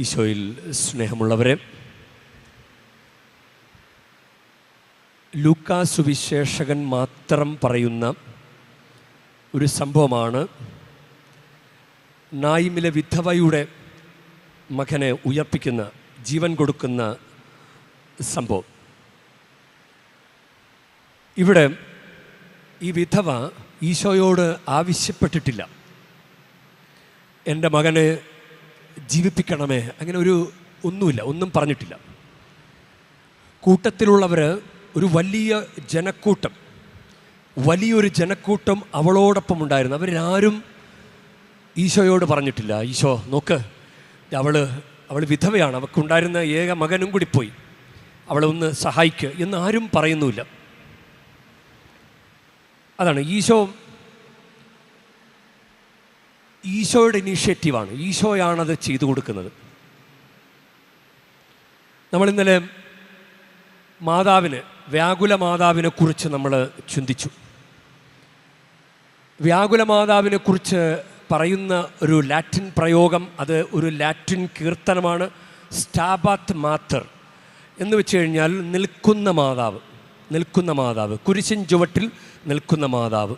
ഈശോയിൽ സ്നേഹമുള്ളവരെ ലൂക്കാ സുവിശേഷകൻ മാത്രം പറയുന്ന ഒരു സംഭവമാണ്. നായിമിലെ വിധവയുടെ മകനെ ഉയർപ്പിക്കുന്ന ജീവൻ കൊടുക്കുന്ന സംഭവം. ഇവിടെ ഈ വിധവ ഈശോയോട് ആവശ്യപ്പെട്ടിട്ടില്ല. എന്റെ മകനെ ജീവിപ്പിക്കണമേ. അങ്ങനെ ഒരു ഒന്നുമില്ല ഒന്നും പറഞ്ഞിട്ടില്ല. കൂട്ടത്തിലുള്ളവർ ഒരു വലിയ ജനക്കൂട്ടം വലിയൊരു ജനക്കൂട്ടം അവളോടൊപ്പം ഉണ്ടായിരുന്നു. അവരാരും ഈശോയോട് പറഞ്ഞിട്ടില്ല. ഈശോ നോക്ക് അവൾ അവൾ വിധവയാണ്. അവൾക്കുണ്ടായിരുന്ന ഏക മകനും കൂടി പോയി. അവളെ ഒന്ന് സഹായിക്കുക എന്ന് ആരും പറയുന്നുമില്ല. അതാണ് ഈശോ ഈശോയുടെ ഇനീഷ്യേറ്റീവാണ്. ഈശോയാണത് ചെയ്തു കൊടുക്കുന്നത്. നമ്മൾ ഇന്നലെ മാതാവിന് വ്യാകുല മാതാവിനെ കുറിച്ച് നമ്മൾ ചിന്തിച്ചു. വ്യാകുല മാതാവിനെ കുറിച്ച് പറയുന്ന ഒരു ലാറ്റിൻ പ്രയോഗം അത് ഒരു ലാറ്റിൻ കീർത്തനമാണ് സ്റ്റാബാത്ത് മാത്തർ എന്ന് വെച്ച് കഴിഞ്ഞാൽ നിൽക്കുന്ന മാതാവ് നിൽക്കുന്ന മാതാവ് കുരിശിൻ ചുവട്ടിൽ നിൽക്കുന്ന മാതാവ്.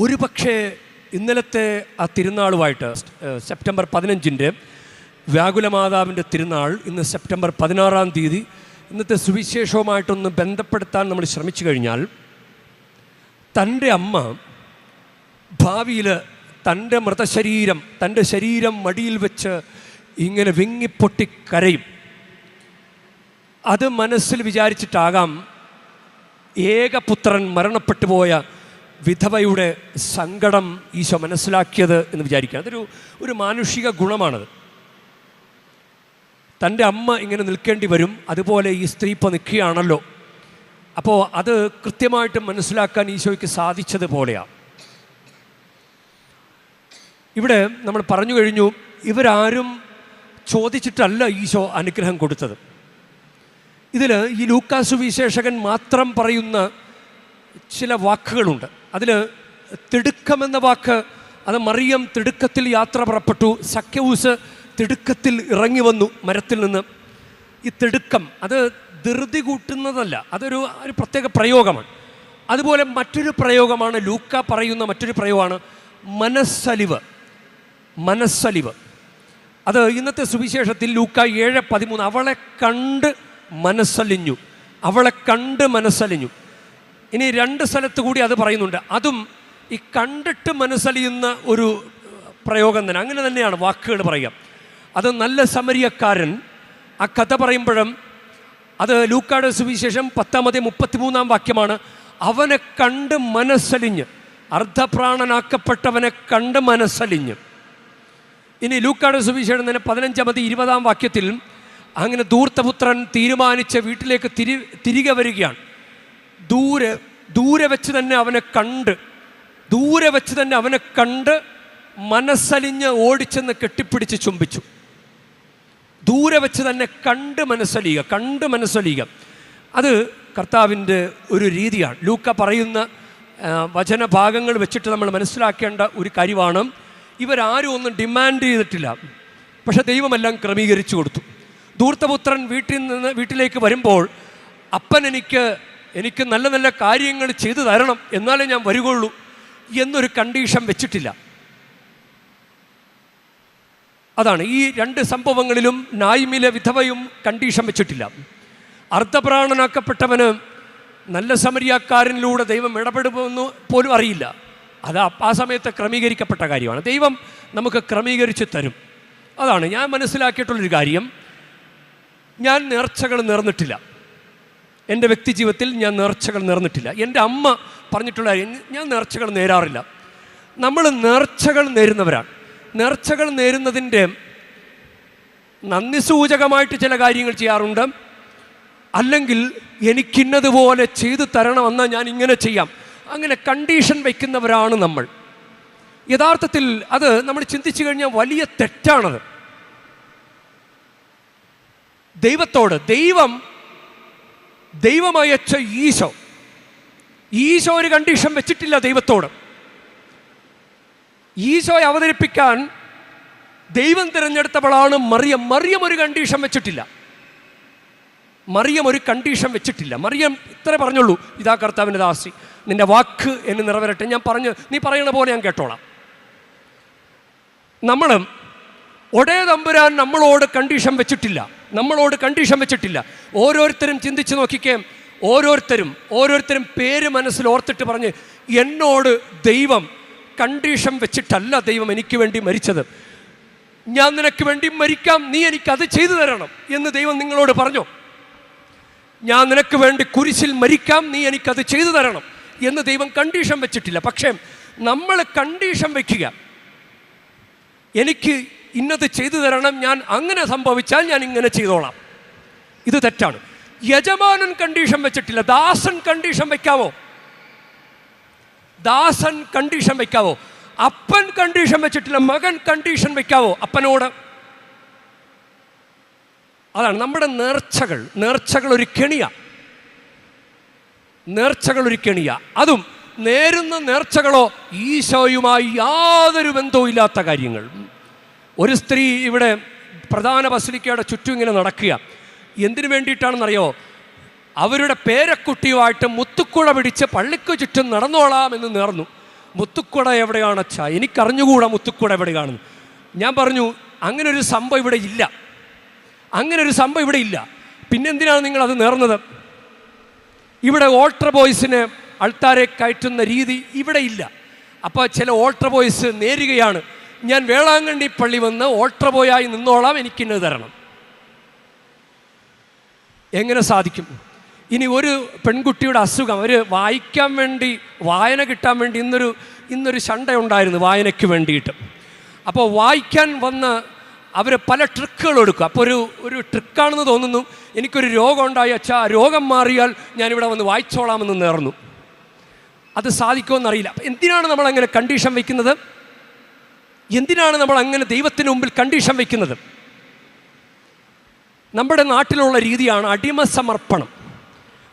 ഒരു പക്ഷേ ഇന്നലത്തെ ആ തിരുനാളുമായിട്ട് സെപ്റ്റംബർ പതിനഞ്ചിന്റെ വ്യാകുലമാതാവിന്റെ തിരുനാൾ ഇന്ന് സെപ്റ്റംബർ പതിനാറാം തീയതി. ഇന്നത്തെ സുവിശേഷവുമായിട്ടൊന്ന് ബന്ധപ്പെടുത്താൻ നമ്മൾ ശ്രമിച്ചു കഴിഞ്ഞാൽ തന്റെ അമ്മ ഭാവിയിൽ തന്റെ മൃതശരീരം തന്റെ ശരീരം മടിയിൽ വെച്ച് ഇങ്ങനെ വിങ്ങിപ്പൊട്ടി കരയും. അത് മനസ്സിൽ വിചാരിച്ചിട്ടാകാം ഏകപുത്രൻ മരണപ്പെട്ടു പോയ വിധവയുടെ സങ്കടം ഈശോ മനസ്സിലാക്കിയത് എന്ന് വിചാരിക്കുക അതൊരു ഒരു മാനുഷിക ഗുണമാണത്. തന്റെ അമ്മ ഇങ്ങനെ നിൽക്കേണ്ടി വരും അതുപോലെ ഈ സ്ത്രീ ഇപ്പോൾ നിൽക്കുകയാണല്ലോ. അപ്പോൾ അത് കൃത്യമായിട്ട് മനസ്സിലാക്കാൻ ഈശോയ്ക്ക് സാധിച്ചതുപോലെയാണ് ഇവിടെ നമ്മൾ പറഞ്ഞു കഴിഞ്ഞു ഇവരാരും ചോദിച്ചിട്ടല്ല ഈശോ അനുഗ്രഹം കൊടുത്തത്. ഇതിൽ ഈ ലൂക്കാസു വിശേഷകൻ മാത്രം പറയുന്ന ചില വാക്കുകളുണ്ട്. അതിൽ തിടുക്കമെന്ന വാക്ക് അത് മറിയം തിടുക്കത്തിൽ യാത്ര പുറപ്പെട്ടു. സഖ്യവൂസ് തിടുക്കത്തിൽ ഇറങ്ങി വന്നു മരത്തിൽ നിന്ന്. ഈ തിടുക്കം അത് ധൃതി കൂട്ടുന്നതല്ല അതൊരു ഒരു പ്രത്യേക പ്രയോഗമാണ്. അതുപോലെ മറ്റൊരു പ്രയോഗമാണ് ലൂക്ക പറയുന്ന മറ്റൊരു പ്രയോഗമാണ് മനസ്സലിവ്. മനസ്സലിവ്. അത് ഇന്നത്തെ സുവിശേഷത്തിൽ ലൂക്ക ഏഴ് പതിമൂന്ന് അവളെ കണ്ട് മനസ്സലിഞ്ഞു. അവളെ കണ്ട് മനസ്സലിഞ്ഞു. ഇനി രണ്ട് സ്ഥലത്ത് കൂടി അത് പറയുന്നുണ്ട്. അതും ഈ കണ്ടിട്ട് മനസ്സലിയുന്ന ഒരു പ്രയോഗം തന്നെ. അങ്ങനെ തന്നെയാണ് വാക്കുകൾ പറയുക. അത് നല്ല സമരിയക്കാരൻ. ആ കഥ പറയുമ്പോഴും അത് ലൂക്കാട് സുവിശേഷം പത്താമത് മുപ്പത്തിമൂന്നാം വാക്യമാണ്. അവനെ കണ്ട് മനസ്സലിഞ്ഞ് അർദ്ധപ്രാണനാക്കപ്പെട്ടവനെ കണ്ട് മനസ്സലിഞ്ഞ്. ഇനി ലൂക്കാട് സുവിശേഷം തന്നെ പതിനഞ്ചാമത് ഇരുപതാം വാക്യത്തിൽ അങ്ങനെ ധൂർത്തപുത്രൻ തീരുമാനിച്ച വീട്ടിലേക്ക് തിരി തിരികെ വരികയാണ്. ദൂരെ ദൂരെ വെച്ച് തന്നെ അവനെ കണ്ട് ദൂരെ വെച്ച് തന്നെ അവനെ കണ്ട് മനസ്സലിഞ്ഞ് ഓടിച്ചെന്ന് കെട്ടിപ്പിടിച്ച് ചുംബിച്ചു. ദൂരെ വെച്ച് തന്നെ കണ്ട് മനസ്സലിയുക കണ്ട് മനസ്സലിയുക. അത് കർത്താവിന്റെ ഒരു രീതിയാണ്. ലൂക്ക പറയുന്ന വചനഭാഗങ്ങൾ വെച്ചിട്ട് നമ്മൾ മനസ്സിലാക്കേണ്ട ഒരു കാര്യമാണ്. ഇവരാരും ഒന്നും ഡിമാൻഡ് ചെയ്തിട്ടില്ല. പക്ഷേ ദൈവമെല്ലാം ക്രമീകരിച്ചു കൊടുത്തു. ധൂർത്തപുത്രൻ വീട്ടിൽ നിന്ന് വീട്ടിലേക്ക് വരുമ്പോൾ അപ്പൻ എനിക്ക് എനിക്ക് നല്ല നല്ല കാര്യങ്ങൾ ചെയ്തു തരണം എന്നാലേ ഞാൻ വരികയുള്ളൂ എന്നൊരു കണ്ടീഷൻ വെച്ചിട്ടില്ല. അതാണ്. ഈ രണ്ട് സംഭവങ്ങളിലും നായ്മിലെ വിധവയും കണ്ടീഷൻ വെച്ചിട്ടില്ല. അർദ്ധപ്രാണനാക്കപ്പെട്ടവന് നല്ല സമരിയാക്കാരനിലൂടെ ദൈവം ഇടപെടുമെന്ന് പോലും അറിയില്ല. അത് ആ- സമയത്ത് ക്രമീകരിക്കപ്പെട്ട കാര്യമാണ്. ദൈവം നമുക്ക് ക്രമീകരിച്ച് തരും. അതാണ്. ഞാൻ മനസ്സിലാക്കിയിട്ടുള്ളൊരു കാര്യം. ഞാൻ നേർച്ചകൾ നേർന്നിട്ടില്ല. എന്റെ വ്യക്തി ജീവിതത്തിൽ ഞാൻ നേർച്ചകൾ നേർന്നിട്ടില്ല. എന്റെ അമ്മ പറഞ്ഞിട്ടുള്ള ഞാൻ നേർച്ചകൾ നേരാറില്ല. നമ്മൾ നേർച്ചകൾ നേരുന്നവരാണ്. നേർച്ചകൾ നേരുന്നതിന്റെ നന്ദി സൂചകമായിട്ട് ചില കാര്യങ്ങൾ ചെയ്യാറുണ്ട്. അല്ലെങ്കിൽ എനിക്കിന്നതുപോലെ ചെയ്തു തരണമെന്നാൽ ഞാൻ ഇങ്ങനെ ചെയ്യാം. അങ്ങനെ കണ്ടീഷൻ വയ്ക്കുന്നവരാണ് നമ്മൾ. യഥാർത്ഥത്തിൽ അത് നമ്മൾ ചിന്തിച്ചു കഴിഞ്ഞാൽ വലിയ തെറ്റാണത്. ദൈവത്തോട് ദൈവം ദൈവമയച്ച ഈശോ. ഈശോ ഒരു കണ്ടീഷൻ വെച്ചിട്ടില്ല ദൈവത്തോട്. ഈശോയെ അവതരിപ്പിക്കാൻ ദൈവം തിരഞ്ഞെടുത്തവളാണ് മറിയം. മറിയം ഒരു കണ്ടീഷൻ വെച്ചിട്ടില്ല. മറിയം ഒരു കണ്ടീഷൻ വെച്ചിട്ടില്ല. മറിയം ഇത്ര പറഞ്ഞുള്ളൂ. ഇതാ കർത്താവിന്റെ ദാസി. നിന്റെ വാക്ക് എന്ന് നിറവേറട്ടെ. ഞാൻ പറഞ്ഞു നീ പറയുന്ന പോലെ ഞാൻ കേട്ടോളാം. നമ്മൾ ഒടേ തമ്പുരാൻ നമ്മളോട് കണ്ടീഷൻ വെച്ചിട്ടില്ല. നമ്മളോട് കണ്ടീഷൻ വെച്ചിട്ടില്ല. ഓരോരുത്തരും ചിന്തിച്ച് നോക്കിക്കേ ഓരോരുത്തരും ഓരോരുത്തരും പേര് മനസ്സിൽ ഓർത്തിട്ട് പറഞ്ഞ് എന്നോട് ദൈവം കണ്ടീഷൻ വെച്ചിട്ടല്ല ദൈവം എനിക്ക് വേണ്ടി മരിച്ചത്. ഞാൻ നിനക്ക് വേണ്ടി മരിക്കാം. നീ എനിക്ക് അത് ചെയ്തു തരണം. എന്ന് ദൈവം നിങ്ങളോട് പറഞ്ഞു? ഞാൻ നിനക്ക് വേണ്ടി കുരിശിൽ മരിക്കാം. നീ എനിക്കത് ചെയ്തു തരണം. എന്ന് ദൈവം കണ്ടീഷൻ വെച്ചിട്ടില്ല. പക്ഷേ നമ്മൾ കണ്ടീഷൻ വയ്ക്കുക എനിക്ക് ഇന്നത് ചെയ്തു തരണം ഞാൻ അങ്ങനെ സംഭവിച്ചാൽ ഞാൻ ഇങ്ങനെ ചെയ്തോളാം. ഇത് തെറ്റാണ്. യജമാനൻ കണ്ടീഷൻ വെച്ചിട്ടില്ല. ദാസൻ കണ്ടീഷൻ വയ്ക്കാവോ ദാസൻ കണ്ടീഷൻ വയ്ക്കാവോ അപ്പൻ കണ്ടീഷൻ വെച്ചിട്ടില്ല. മകൻ കണ്ടീഷൻ വയ്ക്കാവോ അപ്പനോട്. അതാണ് നമ്മുടെ നേർച്ചകൾ. നേർച്ചകൾ ഒരു കെണിയ. നേർച്ചകൾ ഒരു കെണിയ. അതും നേരുന്ന നേർച്ചകളോ ഈശോയുമായി യാതൊരു ബന്ധവും ഇല്ലാത്ത കാര്യങ്ങൾ. ഒരു സ്ത്രീ ഇവിടെ പ്രധാന ബസലിക്കയുടെ ചുറ്റും ഇങ്ങനെ നടക്കുക. എന്തിനു വേണ്ടിയിട്ടാണെന്നറിയോ? അവരുടെ പേരക്കുട്ടിയുമായിട്ട് മുത്തുക്കുട പിടിച്ച് പള്ളിക്ക് ചുറ്റും നടന്നോളാം എന്ന് നേർന്നു. മുത്തുക്കുട എവിടെയാണ് അച്ഛാ? എനിക്കറിഞ്ഞുകൂടാ മുത്തുക്കുട എവിടെയാണെന്ന്. ഞാൻ പറഞ്ഞു അങ്ങനെ ഒരു സംഭവം ഇവിടെ ഇല്ല. അങ്ങനെ ഒരു സംഭവം ഇവിടെ ഇല്ല. പിന്നെന്തിനാണ് നിങ്ങൾ അത് നേർന്നത്? ഇവിടെ ഓൾട്ടർ ബോയ്സിന് ആൾക്കാരെ കയറ്റുന്ന രീതി ഇവിടെ ഇല്ല. അപ്പോൾ ചില ഓൾട്ടർ ബോയ്സ് നേരുകയാണ്. ഞാൻ വേളാങ്കണ്ണി പള്ളി വന്ന് ഓട്ടർബോയായി നിന്നോളാം എനിക്കിന്നത് തരണം. എങ്ങനെ സാധിക്കും? ഇനി ഒരു പെൺകുട്ടിയുടെ അസുഖം അവർ വായിക്കാൻ വേണ്ടി വായന കിട്ടാൻ വേണ്ടി ഇന്നൊരു ഇന്നൊരു ഉണ്ടായിരുന്നു വായനയ്ക്ക് വേണ്ടിയിട്ട്. അപ്പോൾ വായിക്കാൻ വന്ന് അവർ പല ട്രിക്കുകൾ എടുക്കും. അപ്പോൾ ഒരു ഒരു ട്രിക്കാണെന്ന് തോന്നുന്നു എനിക്കൊരു രോഗം ഉണ്ടായി അച്ഛാ രോഗം മാറിയാൽ ഞാനിവിടെ വന്ന് വായിച്ചോളാമെന്ന് നേർന്നു. അത് സാധിക്കുമെന്നറിയില്ല എന്തിനാണ് നമ്മളങ്ങനെ കണ്ടീഷൻ വയ്ക്കുന്നത്? എന്തിനാണ് നമ്മൾ അങ്ങനെ ദൈവത്തിന് മുമ്പിൽ കണ്ടീഷൻ വയ്ക്കുന്നത് നമ്മുടെ നാട്ടിലുള്ള രീതിയാണ് അടിമ സമർപ്പണം.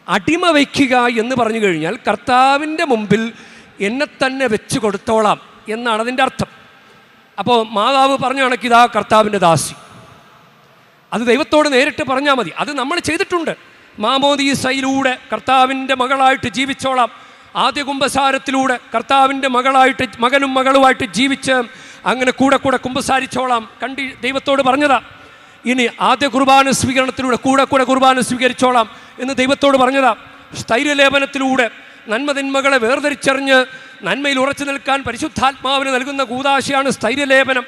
അടിമ വയ്ക്കുക എന്ന് പറഞ്ഞു കഴിഞ്ഞാൽ കർത്താവിന്റെ മുമ്പിൽ എന്നെ തന്നെ വെച്ച് കൊടുത്തോളാം എന്നാണ് അതിന്റെ അർത്ഥം. അപ്പോൾ മാതാവ് പറഞ്ഞു കണക്ക് ഇതാ കർത്താവിന്റെ ദാസി. അത് ദൈവത്തോട് നേരിട്ട് പറഞ്ഞാൽ മതി. അത് നമ്മൾ ചെയ്തിട്ടുണ്ട്. മാമോദീസയിലൂടെ കർത്താവിന്റെ മകളായിട്ട് ജീവിച്ചോളാം. ആദ്യ കുംഭസാരത്തിലൂടെ കർത്താവിന്റെ മകളായിട്ട് മകനും മകളുമായിട്ട് ജീവിച്ച് അങ്ങനെ കൂടെ കൂടെ കുമ്പസാരിച്ചോളാം. കണ്ടി ദൈവത്തോട് പറഞ്ഞതാ ഇനി ആദ്യ കുർബാന സ്വീകരണത്തിലൂടെ കൂടെ കൂടെ കുർബാന സ്വീകരിച്ചോളാം എന്ന് ദൈവത്തോട് പറഞ്ഞതാ. സ്ഥൈര്യലേപനത്തിലൂടെ നന്മതിന്മകളെ വേർതിരിച്ചറിഞ്ഞ് നന്മയിൽ ഉറച്ചു നിൽക്കാൻ പരിശുദ്ധാത്മാവിന് നൽകുന്ന കൂതാശയാണ് സ്ഥൈര്യലേപനം.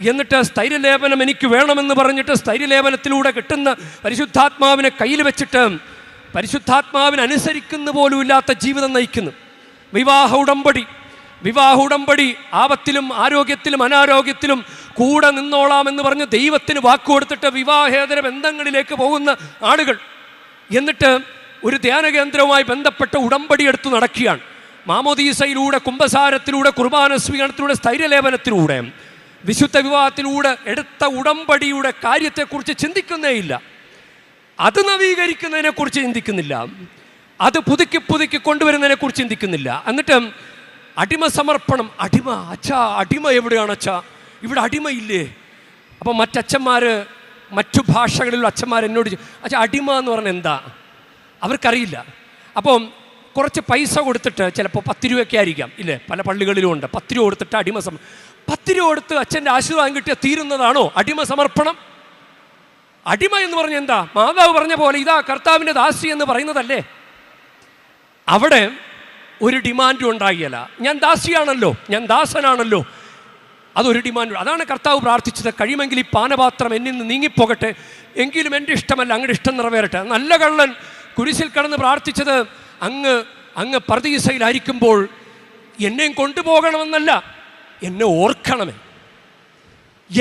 എന്നിട്ട് സ്ഥൈര്യലേപനം എനിക്ക് വേണമെന്ന് പറഞ്ഞിട്ട് സ്ഥൈര്യലേപനത്തിലൂടെ കിട്ടുന്ന പരിശുദ്ധാത്മാവിനെ കയ്യിൽ വെച്ചിട്ട് പരിശുദ്ധാത്മാവിനനുസരിക്കുന്ന പോലുമില്ലാത്ത പോലും ജീവിതം നയിക്കുന്നു. വിവാഹ ഉടമ്പടി വിവാഹ ഉടമ്പടി ആപത്തിലും ആരോഗ്യത്തിലും അനാരോഗ്യത്തിലും കൂടെ നിന്നോളാമെന്ന് പറഞ്ഞ് ദൈവത്തിന് വാക്ക് കൊടുത്തിട്ട് വിവാഹേതര ബന്ധങ്ങളിലേക്ക് പോകുന്ന ആളുകൾ. എന്നിട്ട് ഒരു ധ്യാന കേന്ദ്രവുമായി ബന്ധപ്പെട്ട ഉടമ്പടി എടുത്തു നടക്കുകയാണ്. മാമോദീസയിലൂടെ കുംഭസാരത്തിലൂടെ കുർബാന സ്വീകരണത്തിലൂടെ സ്ഥൈര്യലേപനത്തിലൂടെ വിശുദ്ധ വിവാഹത്തിലൂടെ എടുത്ത ഉടമ്പടിയുടെ കാര്യത്തെക്കുറിച്ച് ചിന്തിക്കുന്നേയില്ല അത് നവീകരിക്കുന്നതിനെക്കുറിച്ച് ചിന്തിക്കുന്നില്ല. അത് പുതുക്കി പുതുക്കി കൊണ്ടുവരുന്നതിനെക്കുറിച്ച് ചിന്തിക്കുന്നില്ല. എന്നിട്ട് അടിമ സമർപ്പണം അടിമ അച്ഛാ അടിമ എവിടെയാണ് അച്ഛാ? ഇവിടെ അടിമയില്ലേ അപ്പം മറ്റച്ഛന്മാർ മറ്റു ഭാഷകളിലുള്ള അച്ഛന്മാർ എന്നോട് അച്ഛ അടിമ എന്ന് പറഞ്ഞാൽ എന്താ? അവർക്കറിയില്ല. അപ്പം കുറച്ച് പൈസ കൊടുത്തിട്ട് ചിലപ്പോൾ പത്ത് രൂപയൊക്കെ ആയിരിക്കാം ഇല്ലേ? പല പള്ളികളിലും ഉണ്ട്. പത്ത് രൂപ കൊടുത്തിട്ട് അടിമ സമർ പത്ത് രൂപ കൊടുത്ത് അച്ഛന്റെ ആശീർവാദം കിട്ടിയ തീരുന്നതാണോ അടിമ സമർപ്പണം? അടിമ എന്ന് പറഞ്ഞ എന്താ? മാതാവ് പറഞ്ഞ പോലെ ഇതാ കർത്താവിന്റെ ദാസി എന്ന് പറയുന്നതല്ലേ? അവിടെ ഒരു ഡിമാൻഡും ഉണ്ടാകിയല്ല ഞാൻ ദാസിയാണല്ലോ. ഞാൻ ദാസനാണല്ലോ. അതൊരു ഡിമാൻഡ്. അതാണ് കർത്താവ് പ്രാർത്ഥിച്ചത്. കഴിയുമെങ്കിൽ ഈ പാനപാത്രം എന്നിൽ നിന്ന് നീങ്ങിപ്പോകട്ടെ. എങ്കിലും എന്റെ ഇഷ്ടമല്ല. അങ്ങയുടെ ഇഷ്ടം നിറവേറട്ടെ. നല്ല കള്ളൻ കുരിശിൽ കടന്ന് പ്രാർത്ഥിച്ചത് അങ്ങ് അങ്ങ് പ്രതിസയിലായിരിക്കുമ്പോൾ എന്നെയും കൊണ്ടുപോകണമെന്നല്ല. എന്നെ ഓർക്കണമേ.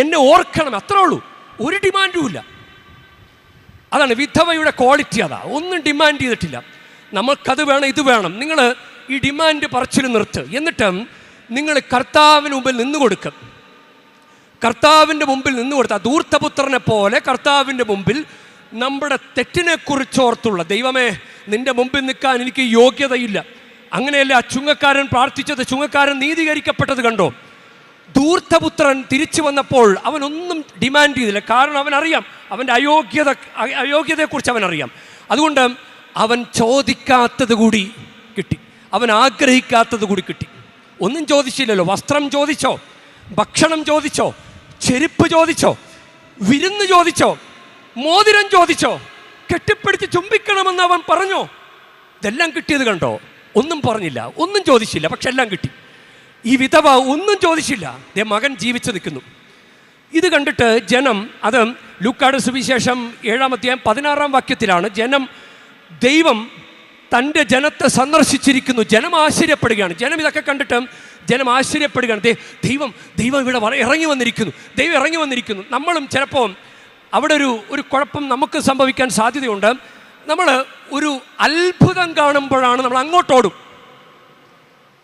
എന്നെ ഓർക്കണം അത്രേ ഉള്ളൂ. ഒരു ഡിമാൻഡും ഇല്ല. അതാണ് വിധവയുടെ ക്വാളിറ്റി അതാ. ഒന്നും ഡിമാൻഡ് ചെയ്തിട്ടില്ല. നമുക്കത് വേണം ഇത് വേണം. നിങ്ങൾ ഈ ഡിമാൻഡ് പറച്ചിൽ നിർത്ത്. എന്നിട്ട് നിങ്ങൾ കർത്താവിന് മുമ്പിൽ നിന്ന് കൊടുക്കും. കർത്താവിന്റെ മുമ്പിൽ നിന്ന് കൊടുത്ത ധൂർത്തപുത്രനെ പോലെ കർത്താവിന്റെ മുമ്പിൽ നമ്മുടെ തെറ്റിനെക്കുറിച്ചോർത്തുള്ള ദൈവമേ നിന്റെ മുമ്പിൽ നിൽക്കാൻ എനിക്ക് യോഗ്യതയില്ല. അങ്ങനെയല്ല ആ ചുങ്കക്കാരൻ പ്രാർത്ഥിച്ചത് ചുങ്കക്കാരൻ നീതീകരിക്കപ്പെട്ടത് കണ്ടോ? ധൂർത്തപുത്രൻ തിരിച്ചു വന്നപ്പോൾ അവനൊന്നും ഡിമാൻഡ് ചെയ്തില്ല. കാരണം അവൻ അറിയാം അവന്റെ അയോഗ്യത അയോഗ്യതയെക്കുറിച്ച് അവൻ അറിയാം അതുകൊണ്ട് അവൻ ചോദിക്കാത്തത് കൂടി കിട്ടി. അവൻ ആഗ്രഹിക്കാത്തത് കൂടി കിട്ടി. ഒന്നും ചോദിച്ചില്ലല്ലോ. വസ്ത്രം ചോദിച്ചോ? ഭക്ഷണം ചോദിച്ചോ? ചെരുപ്പ് ചോദിച്ചോ? വിരുന്ന് ചോദിച്ചോ? മോതിരം ചോദിച്ചോ? കെട്ടിപ്പിടിച്ച് ചുംബിക്കണമെന്ന് അവൻ പറഞ്ഞോ? ഇതെല്ലാം കിട്ടിയത് കണ്ടോ? ഒന്നും പറഞ്ഞില്ല. ഒന്നും ചോദിച്ചില്ല. പക്ഷെ എല്ലാം കിട്ടി. ഈ വിധവ ഒന്നും ചോദിച്ചില്ല. ദേ മകൻ ജീവിച്ചു നിൽക്കുന്നു. ഇത് കണ്ടിട്ട് ജനം അത് ലൂക്കാട് സുവിശേഷം ഏഴാം അധ്യായം പതിനാറാം വാക്യത്തിലാണ് ജനം ദൈവം തന്റെ ജനത്തെ സന്ദർശിച്ചിരിക്കുന്നു. ജനം ആശ്ചര്യപ്പെടുകയാണ്. ജനം ഇതൊക്കെ കണ്ടിട്ട് ജനം ആശ്ചര്യപ്പെടുകയാണ്. ദൈവം ദൈവം ഇവിടെ ഇറങ്ങി വന്നിരിക്കുന്നു. ദൈവം ഇറങ്ങി വന്നിരിക്കുന്നു. നമ്മളും ചിലപ്പോൾ അവിടെ ഒരു ഒരു കുഴപ്പം നമുക്ക് സംഭവിക്കാൻ സാധ്യതയുണ്ട്. നമ്മൾ ഒരു അത്ഭുതം കാണുമ്പോഴാണ് നമ്മൾ അങ്ങോട്ടോടും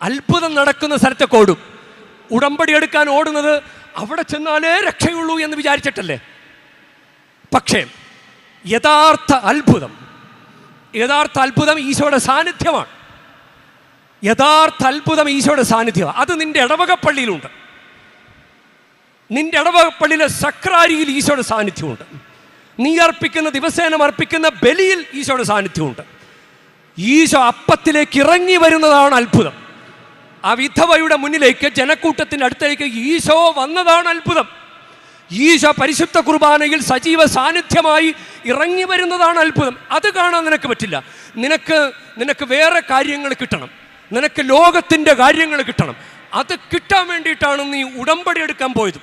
അത്ഭുതം നടക്കുന്ന സ്ഥലത്തേക്ക് ഓടും. ഉടമ്പടി എടുക്കാൻ ഓടുന്നത് അവിടെ ചെന്നാലേ രക്ഷയുള്ളൂ എന്ന് വിചാരിച്ചിട്ടല്ലേ? പക്ഷേ യഥാർത്ഥ അത്ഭുതം യഥാർത്ഥ അത്ഭുതം ഈശോയുടെ സാന്നിധ്യമാണ്. യഥാർത്ഥ അത്ഭുതം ഈശോയുടെ സാന്നിധ്യമാണ്. അത് നിന്റെ ഇടവകപ്പള്ളിയിലുണ്ട്. നിന്റെ ഇടവകപ്പള്ളിയിലെ സക്രാരിയിൽ ഈശോയുടെ സാന്നിധ്യമുണ്ട്. നീ അർപ്പിക്കുന്ന ദിവസേന അർപ്പിക്കുന്ന ബലിയിൽ ഈശോയുടെ സാന്നിധ്യമുണ്ട്. ഈശോ അപ്പത്തിലേക്ക് ഇറങ്ങി വരുന്നതാണ് അത്ഭുതം. ആ വിധവയുടെ മുന്നിലേക്ക് ജനക്കൂട്ടത്തിന്റെ അടുത്തേക്ക് ഈശോ വന്നതാണ് അത്ഭുതം. ഈശോ പരിശുദ്ധ കുർബാനയിൽ സജീവ സാന്നിധ്യമായി ഇറങ്ങി വരുന്നതാണ് അത്ഭുതം. അത് കാണാൻ നിനക്ക് പറ്റില്ല. നിനക്ക് നിനക്ക് വേറെ കാര്യങ്ങൾ കിട്ടണം. നിനക്ക് ലോകത്തിന്റെ കാര്യങ്ങൾ കിട്ടണം. അത് കിട്ടാൻ വേണ്ടിയിട്ടാണ് നീ ഉടമ്പടി എടുക്കാൻ പോയത്.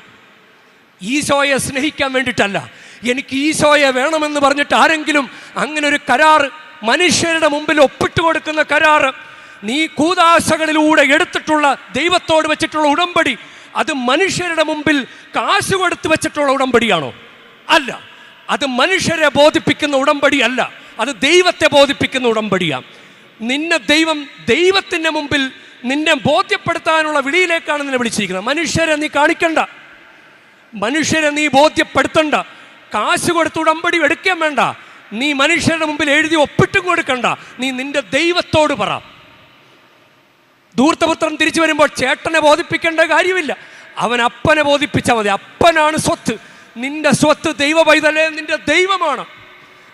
ഈശോയെ സ്നേഹിക്കാൻ വേണ്ടിയിട്ടല്ല. എനിക്ക് ഈശോയെ വേണമെന്ന് പറഞ്ഞിട്ട് ആരെങ്കിലും അങ്ങനെ ഒരു കരാർ മനുഷ്യരുടെ മുമ്പിൽ ഒപ്പിട്ട് കൊടുക്കുന്ന കരാറ് നീ കൂതാശകളിലൂടെ എടുത്തിട്ടുള്ള ദൈവത്തോട് വെച്ചിട്ടുള്ള ഉടമ്പടി അത് മനുഷ്യരുടെ മുമ്പിൽ കാശ് കൊടുത്തു വെച്ചിട്ടുള്ള ഉടമ്പടിയാണോ? അല്ല. അത് മനുഷ്യരെ ബോധിപ്പിക്കുന്ന ഉടമ്പടി അല്ല. അത് ദൈവത്തെ ബോധിപ്പിക്കുന്ന ഉടമ്പടിയാണ് നിന്നെ ദൈവം ദൈവത്തിന്റെ മുമ്പിൽ നിന്നെ ബോധ്യപ്പെടുത്താനുള്ള വിളിയിലേക്കാണ് നിന്നെ വിളിച്ചിരിക്കുന്നത്. മനുഷ്യരെ നീ കാണിക്കണ്ട. മനുഷ്യരെ നീ ബോധ്യപ്പെടുത്തണ്ട. കാശ് കൊടുത്ത് ഉടമ്പടി എടുക്കാൻ വേണ്ട. നീ മനുഷ്യരുടെ മുമ്പിൽ എഴുതി ഒപ്പിട്ടും കൊടുക്കണ്ട. നീ നിന്റെ ദൈവത്തോട് പറ. ധൂർത്തപുത്രൻ തിരിച്ചു വരുമ്പോൾ ചേട്ടനെ ബോധിപ്പിക്കേണ്ട കാര്യമില്ല. അവൻ അപ്പനെ ബോധിപ്പിച്ചാൽ മതി. അപ്പനാണ് സ്വത്ത്. നിന്റെ സ്വത്ത് ദൈവ പൈതലേ നിന്റെ ദൈവമാണ്.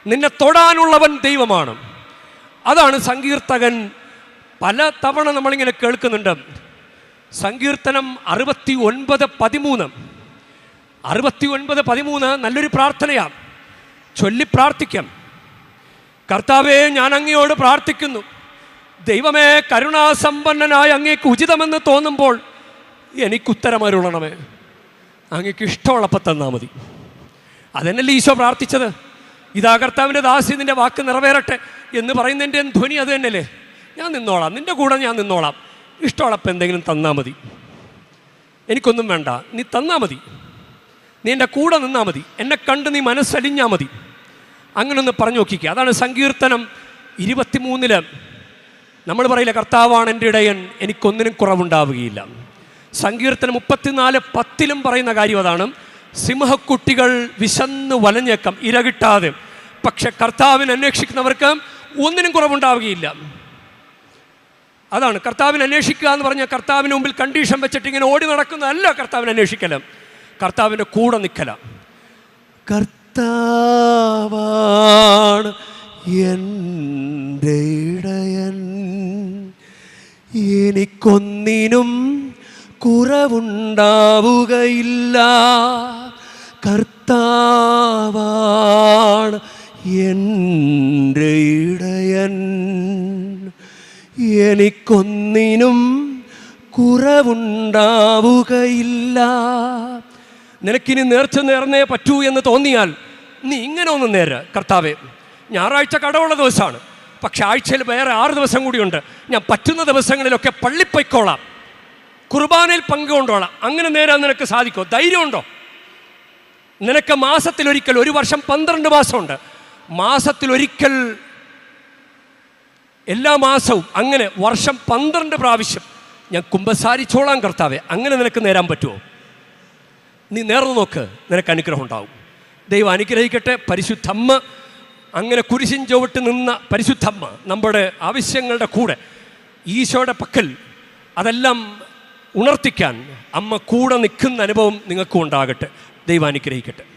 നിന്നെ തൊടാനുള്ളവൻ ദൈവമാണ്. അതാണ് സങ്കീർത്തകൻ. പല തവണ നമ്മളിങ്ങനെ കേൾക്കുന്നുണ്ട്. സങ്കീർത്തനം അറുപത്തി ഒൻപത് പതിമൂന്ന്. അറുപത്തി ഒൻപത് പതിമൂന്ന് നല്ലൊരു പ്രാർത്ഥനയാണ് ചൊല്ലി പ്രാർത്ഥിക്കാം. കർത്താവേ ഞാൻ അങ്ങയോട് പ്രാർത്ഥിക്കുന്നു. ദൈവമേ കരുണാസമ്പന്നനായ അങ്ങേക്ക് ഉചിതമെന്ന് തോന്നുമ്പോൾ എനിക്ക് ഉത്തരമരുളണമേ അങ്ങേക്ക് ഇഷ്ടമുള്ളപ്പം തന്നാൽ മതി. അതന്നല്ലേ ഈശോ പ്രാർത്ഥിച്ചത്? ഇതാ കർത്താവിന്റെ ദാസി നിന്റെ വാക്ക് നിറവേറട്ടെ എന്ന് പറയുന്നതിന്റെ ധ്വനി അത് തന്നെയല്ലേ? ഞാൻ നിന്നോളാം. നിന്റെ കൂടെ ഞാൻ നിന്നോളാം. ഇഷ്ടമുള്ളപ്പം എന്തെങ്കിലും തന്നാൽ മതി. എനിക്കൊന്നും വേണ്ട. നീ തന്നാൽ മതി. നീ എന്റെ കൂടെ നിന്നാൽ മതി. എന്നെ കണ്ട് നീ മനസ്സലിഞ്ഞാൽ മതി. അങ്ങനെ ഒന്ന് പറഞ്ഞു നോക്കിക്കുക അതാണ് സങ്കീർത്തനം ഇരുപത്തിമൂന്നിൽ. നമ്മൾ പറയില്ല കർത്താവാണ് എന്റെ ഇടയൻ എനിക്കൊന്നിനും കുറവുണ്ടാവുകയില്ല. സങ്കീർത്തനം മുപ്പത്തിനാല് പത്തിലും പറയുന്ന കാര്യം അതാണ്. സിംഹക്കുട്ടികൾ വിശന്ന് വലഞ്ഞേക്കാം ഇരകിട്ടാതെ. പക്ഷെ കർത്താവിനെ അന്വേഷിക്കുന്നവർക്ക് ഒന്നിനും കുറവുണ്ടാവുകയില്ല. അതാണ് കർത്താവിനെ അന്വേഷിക്കുക എന്ന് പറഞ്ഞാൽ കർത്താവിന് മുമ്പിൽ കണ്ടീഷൻ വെച്ചിട്ട് ഇങ്ങനെ ഓടി നടക്കുന്നതല്ല കർത്താവിനെ അന്വേഷിക്കല കർത്താവിന്റെ കൂടെ നിൽക്കല. കർത്താവാണ് എന്റെ ഇടയൻ. എനിക്കൊന്നിനും കുറവുണ്ടാവുകയില്ല. കർത്താവാണ് എന്റെ ഇടയൻ. എനിക്കൊന്നിനും കുറവുണ്ടാവുകയില്ല. നിനക്കിനി നേർച്ച നേർന്നേ പറ്റൂ എന്ന് തോന്നിയാൽ നീ ഇങ്ങനെ ഒന്ന് നേര് കർത്താവേ. ഞായറാഴ്ച കടമുള്ള ദിവസമാണ്. പക്ഷെ ആഴ്ചയിൽ വേറെ ആറ് ദിവസം കൂടിയുണ്ട്. ഞാൻ പറ്റുന്ന ദിവസങ്ങളിലൊക്കെ പള്ളിപ്പൊയ്ക്കോളാം കുർബാനയിൽ പങ്കുകൊണ്ടോളാം. അങ്ങനെ നേരാൻ നിനക്ക് സാധിക്കുമോ? ധൈര്യമുണ്ടോ? നിനക്ക് മാസത്തിലൊരിക്കൽ ഒരു വർഷം പന്ത്രണ്ട് മാസമുണ്ട്. മാസത്തിലൊരിക്കൽ എല്ലാ മാസവും അങ്ങനെ വർഷം പന്ത്രണ്ട് പ്രാവശ്യം ഞാൻ കുമ്പസാരിച്ചോളാം കർത്താവെ. അങ്ങനെ നിനക്ക് നേരാൻ പറ്റുമോ? നീ നേർന്നു നോക്ക്. നിനക്ക് അനുഗ്രഹം ഉണ്ടാവും. ദൈവം അനുഗ്രഹിക്കട്ടെ. പരിശുദ്ധമ്മ അങ്ങനെ കുരിശിൻ ചുവട്ട് നിന്ന പരിശുദ്ധമ്മ നമ്മുടെ ആവശ്യങ്ങളുടെ കൂടെ ഈശോയുടെ പക്കൽ അതെല്ലാം ഉണർത്തിക്കാൻ അമ്മ കൂടെ നിൽക്കുന്ന അനുഭവം നിങ്ങൾക്കും ഉണ്ടാകട്ടെ. ദൈവം അനുഗ്രഹിക്കട്ടെ.